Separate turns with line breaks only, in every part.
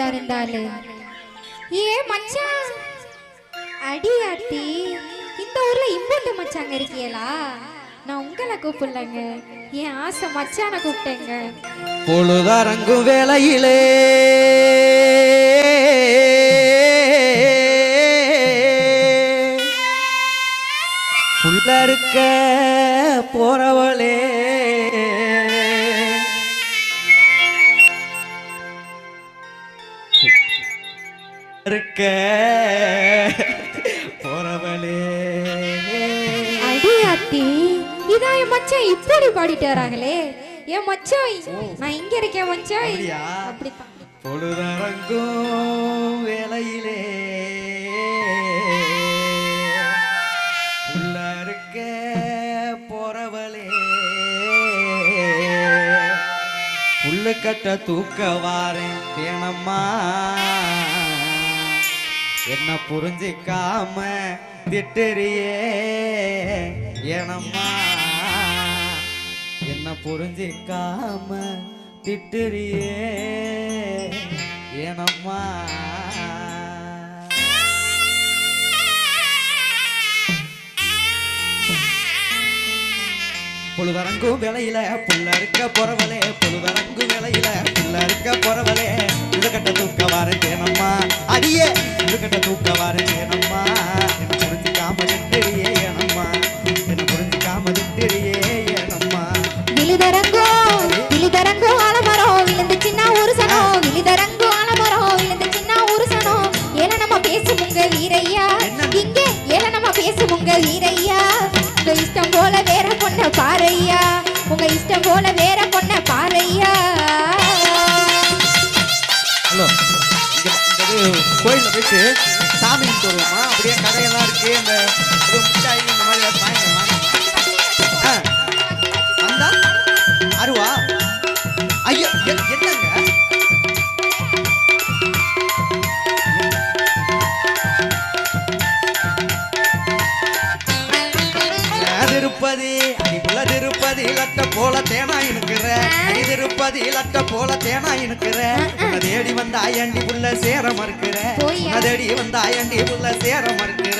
பண்ணிட்டாரு இந்த ஏ மச்சான் அடி இந்த ஊர்ல இம்போட்டு மச்சாங்க இருக்கீங்களா நான் உங்களை கூப்பிடலங்க. என் ஆசை மச்சான கூப்பிட்டேங்க.
பொழுதரங்கும் புள்ள இருக்க போறவளே இருக்க. போறவளே.
அடி ஆத்தி இதான் என் மச்சான் இப்படி பாடிட்டாராங்களே என் மச்சான் நான் இங்க இருக்கேன் மச்சான்.
அப்படியா?
அப்படித்தான்.
பொழுதரங்கும் வேளையிலே. உள்ள இருக்க போறவளே. புல்லு கட்ட தூக்க வாரேன் தேனம்மா. என்ன புரிஞ்சிக்காம திட்டுறியே? எனம்மா என்ன புரிஞ்சிக்காம திட்டுறியே? ஏனம்மா பொழுதரங்கும் வேலையில புள்ள இருக்க பொறவலே பொழுதரங்கும் வேலையில புள்ள இருக்க பொறவலே இதுகட்ட தூக்க வாரேனம்மா அடியே இதுகட்ட தூக்க வாரேனம்மா கோயிலில் போயிட்டு சாமி கும்பிட்டு வருவோமா அப்படியே கடையெல்லாம் இருக்கு அந்த இது மிட்டாய் இந்த மாதிரி ஏதாவது ஆ. வந்தா? அருவா? ஐயோ என்னங்க? திருப்பதி? அடிப்புள்ள திருப்பதி லட்ட போல தேனா இருக்கிற அடி திருப்பதி லட்ட போல தேனா இனுக்கிற உன்னை தேடி வந்த ஆயண்டி புள்ள சேர மறுக்கிற. தேடி வந்த ஆயண்டி புள்ள சேர மறுக்கிற.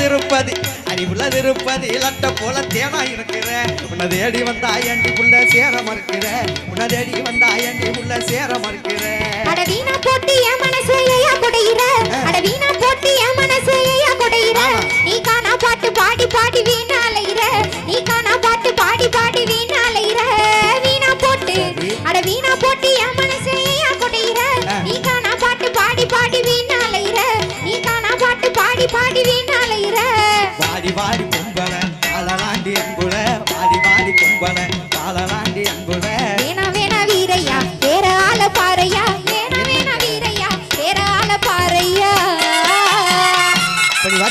திருப்பதி அடிப்புள்ள திருப்பதி லட்ட போல தேனா இனுக்கிற உன்னை தேடி வந்த ஆயண்டி புள்ள சேர மறுக்கிற. உன்னை தேடி வந்த ஆயண்டி புள்ள சேர மறுக்கிற.
அட வீணா போட்டு என் மனசு ஏயா குடையிற அட வீணா போட்டு என் மனசு ஏயா குடையிற நீ காணா பாட்டு பாடி பாடி வீணா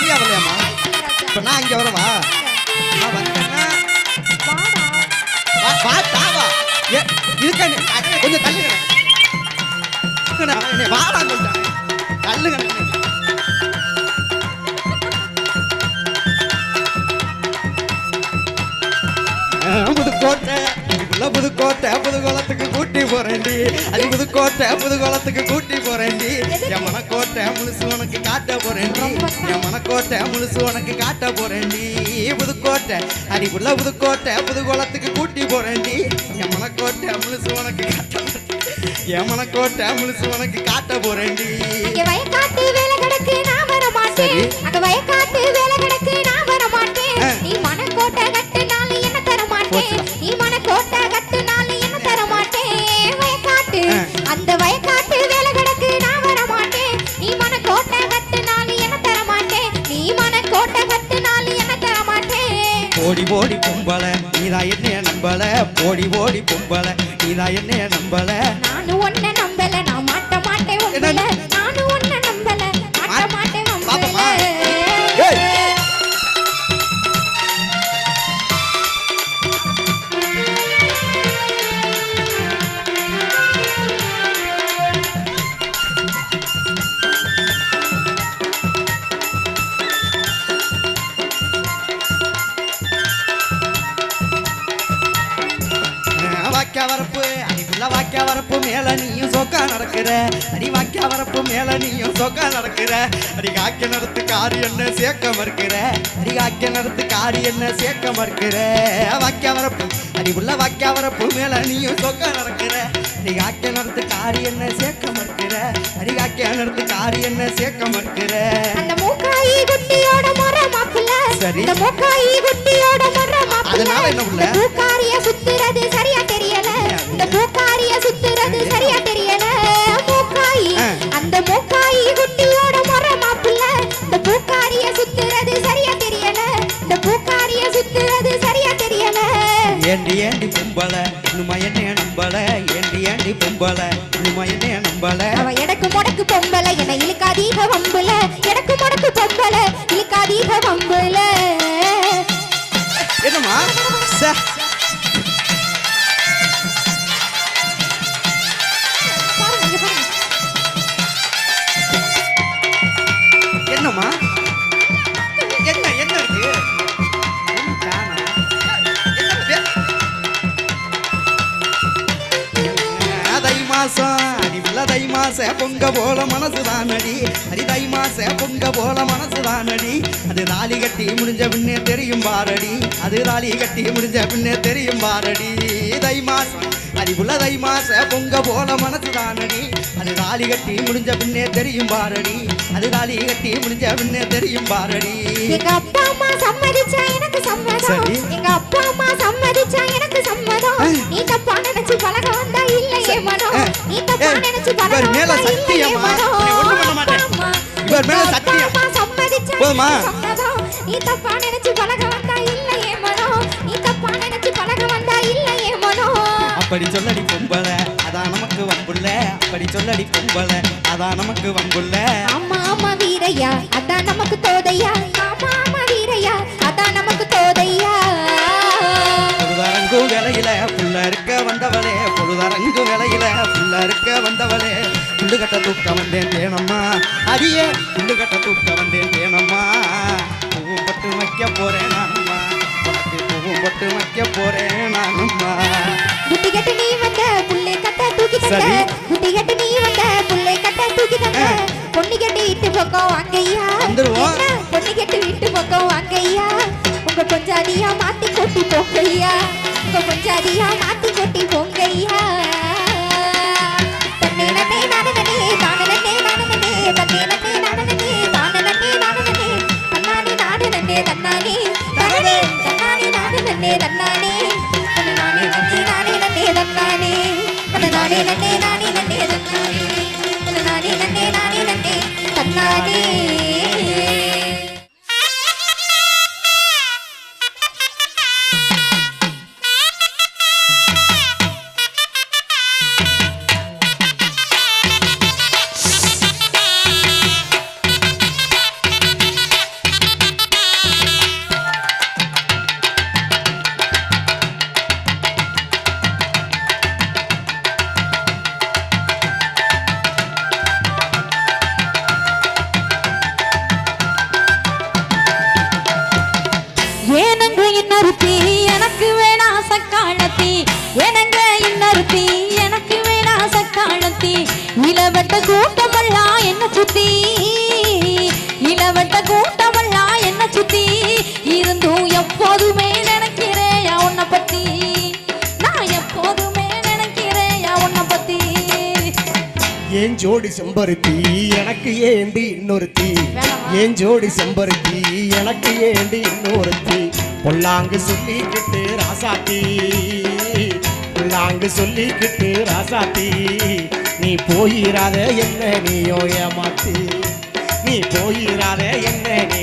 கம்மியா வரலையாமா இப்ப நான் இங்க வரவா? நான் வந்தேன்னா வா தாவா இருக்க கொஞ்சம் தள்ளுங்க வாடா கொஞ்சம் தள்ளுங்க இதுக்குள்ள புதுக்கோட்டை புதுகுளத்துக்கு கூட்டி போறேன்டி. அது புதுக்கோட்டை புதுகுளத்துக்கு கூட்டி போறேன்டி. என் மனக்கோட்டை முழுசு உனக்கு காட்ட போறேன்டி. என் மனக்கோட்டை முழுசு உனக்கு காட்ட போறேன்டி. புதுக்கோட்டை அடிக்குள்ள புதுக்கோட்டை புதுகுளத்துக்கு கூட்டி போறேன்டி. என் மனக்கோட்டை முழுசு உனக்கு காட்ட. என் மனக்கோட்டை முழுசு உனக்கு காட்ட போறேன்டி.
வயக்காட்டு வேலை கிடக்கு நான் வர மாட்டேன். அங்க வயக்காட்டு வேலை கிடக்கு நான் வர மாட்டேன். நீ மனக்கோட்டை என்ன. நீ மனக்கோட்டை கட்டுனாலும் என்ன தர மாட்டேன் வயக்காட்டு.
ஆ.
அந்த வயக்காட்டு வேலை கிடக்கு நான் வர மாட்டேன் நீ மனக்கோட்டை கட்டுனாலும் என்ன தர மாட்டேன் நீ மனக்கோட்டை கட்டுனாலும் என்ன தர மாட்டேன்
போடி போடி கும்பல நீதா என்னைய நம்பல. போடி போடி கும்பல நீதா என்னைய நம்பல.
நானும் ஒன்ன நம்பல நான் மாட்ட மாட்டேன்
சொக்க நடக்கிற. அடி காக்க நடத்து காரி என்ன சேர்க்க மறுக்கிற. அடி காக்க நடத்து காரி என்ன சேர்க்க மறுக்கிற. வாக்கிய வரப்பு. அடி உள்ள வாக்கிய வரப்பு மேல நீயும் சொக்க நடக்கிற. அடி காக்க நடத்து காரி என்ன சேர்க்க மறுக்கிற. அடி காக்க நடத்து காரி என்ன சேர்க்க மறுக்கிற.
அந்த மூக்காயி குட்டியோட முற மாப்பிள்ள.
சரி.
இந்த மூக்காயி குட்டியோட முற மாப்பிள்ள.
அதனால என்ன புள்ள?
பூக்காரிய சுத்துறது சரியா தெரியல. இந்த பூக்காரிய சுத்துறது சரியா
பொம்பள இன்னுமா என்ன நம்பல.
அவ எடக்கு முடக்கு பொம்பல என இழுக்காதீக வம்புல. எடக்கு முடக்கு பொம்பல இழுக்காதீக வம்புல.
என்னம்மா? மாச பொங்க போல மனசுதான் அடி அடி தை மாச பொங்க போல மனசுதான் அடி அது தாலி கட்டி முடிஞ்ச பின்னே தெரியும் பாரடி. அது தாலி கட்டி முடிஞ்ச பின்னே தெரியும் பாரடி. தை மாசம் அடிவுள்ள தை மாச பொங்க போல மனசுதான் அடி அது தாலி கட்டி முடிஞ்ச பின்னே தெரியும் பாரடி. அது தாலி கட்டி முடிஞ்ச பின்னே தெரியும் பாரடி.
எங்க அப்பா அம்மா சம்மதிச்சா எனக்கு சம்மதம். எங்க அப்பா அம்மா சம்மதிச்சா எனக்கு சம்மதம். நீ தப்பா நினைச்சு பழக வந்தா இல்லையே மனம்
இவர் மேல சத்தியமா? ஒண்ணும் பண்ண மாட்டேன். இவர் மேல சத்தியம். போதுமா?
நீ தப்பா நினைச்சு பழக வந்தா இல்லையே மனம் நீ தப்பா நினைச்சு பழக வந்தா இல்லையே மனம்
அப்படி சொல்லடி பொம்பள அதான் நமக்கு வம்புள்ள. அப்படி சொல்லடி பொம்பள அதான் நமக்கு வம்புள்ள.
ஆமா ஆமா வீரையா அதான் நமக்கு தோதையா. ஆமா ஆமா வீரையா அதான் நமக்கு தோதையா.
பொழுதரங்கு வேலையில புள்ள இருக்க வந்தவளே பொழுதரங்கு வேலையில புள்ள இருக்க வந்தவளே புல்லு கட்ட தூக்க வந்தேன் தேனம்மா அடியே புல்லு கட்ட தூக்க வந்தேன் தேனம்மா பூவும் பட்டு வைக்க போறேன் நானம்மா உனக்கு பூவும் பட்டு வைக்க போறேன் நானம்மா
புத்தி கட்டு நீ வந்த புள்ளை கட்ட தூக்கி தந்த. புத்தி கட்டு நீ வந்த புள்ளை கட்ட தூக்கி தந்த. பொண்ணு கட்டு வீட்டு பக்கம். என்ன? பொண்ணு கட்டு வீட்டு பக்கம் வாங்கய்யா
गोपंजारिया माटी कोटी पोंग गैया गोपंजारिया माती कोटी पोंग गैया இளவட்ட கூட்டமெல்லாம் என்ன சுத்தி? இளவட்ட கூட்டமெல்லாம் என்ன சுத்தி? இருந்தும் எப்போதுமே நினைக்கிறேன் உன்னை பத்தி? நான் எப்போதுமே நினைக்கிறேன் உன்னை பத்தி?
ஏன் ஜோடி செம்பருத்தி எனக்கு ஏண்டி இன்னொருத்தி? ஏன் ஜோடி செம்பருத்தி எனக்கு ஏண்டி இன்னொருத்தி? பொல்லாங்கு சொல்லிக்கிட்டு ராசாத்தி. பொல்லாங்கு சொல்லிக்கிட்டு ராசாத்தி. நீ போயிராத என்ன நீயோ ஏமாத்தி. நீ போயிராத என்ன
நீ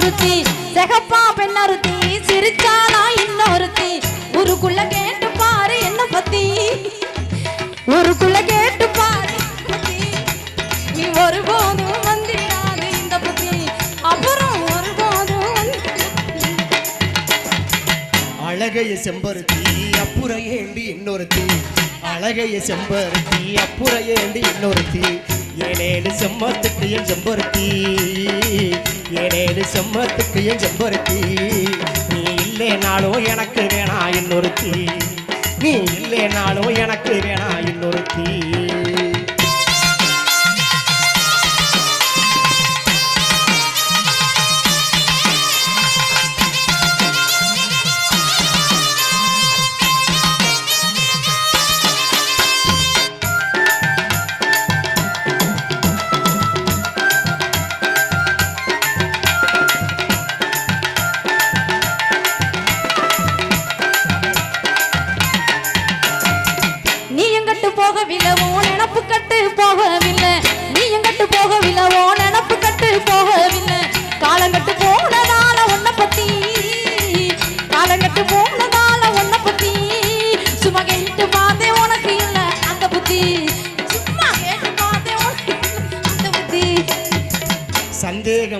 இன்னொருத்தி. செகப்பா பெண்ணருத்தி சிரிச்சானா இன்னொருத்தி. ஊருக்குள்ள கேட்டு பாரு என்ன பத்தி. ஊருக்குள்ள கேட்டு பாரு நீ ஒருபோதும் வந்திடாது இந்த பத்தி. அப்புறம் ஒருபோதும்
அழகைய செம்பருத்தி அப்புற ஏண்டி இன்னொருத்தி. அழகைய செம்பருத்தி அப்புற ஏண்டி இன்னொருத்தி. ஏழேழு செம்மத்துக்கு என் செம்பருத்தி. இது செம்மத்துக்கு என் செம்பருத்தி நீ இல்லைனாலும் எனக்கு வேணா இன்னொருத்தி. நீ இல்லைனாலும் எனக்கு வேணா இன்னொருத்தி.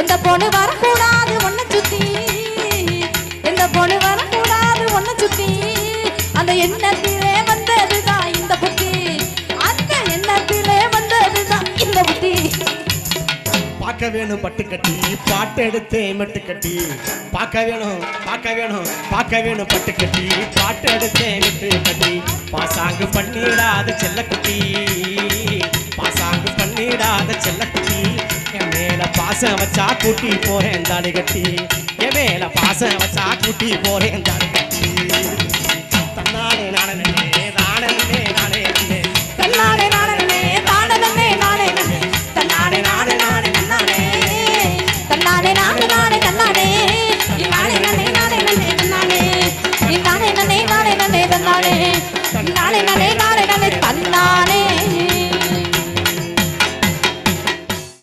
எந்த பொண்ணு வரக்கூடாது ஒன்ன சுத்தி? எந்த பொண்ணு வரக்கூடாது ஒன்ன சுத்தி? அந்த எண்ணத்திலே வந்ததுதான் இந்த புத்தி. அந்த எண்ணத்திலே வந்ததுதான் இந்த புத்தி.
பார்க்க வேணும் பட்டு கட்டி. பாட்டு எடுத்து மெட்டு கட்டி. பார்க்க வேணும் பார்க்க வேணும் பார்க்க வேணும் பட்டு கட்டி. பாட்டு எடுத்து மெட்டு கட்டி. பாசாங்கு பண்ணிடாத செல்லக்குட்டி. பாசாங்கு பண்ணிடாத செல்லக்குட்டி. என் மேல பாசம் வச்சா கூட்டி போறேன் தாடி கட்டி. என் மேல பாசம் வச்சா கூட்டி போறேன் தாடி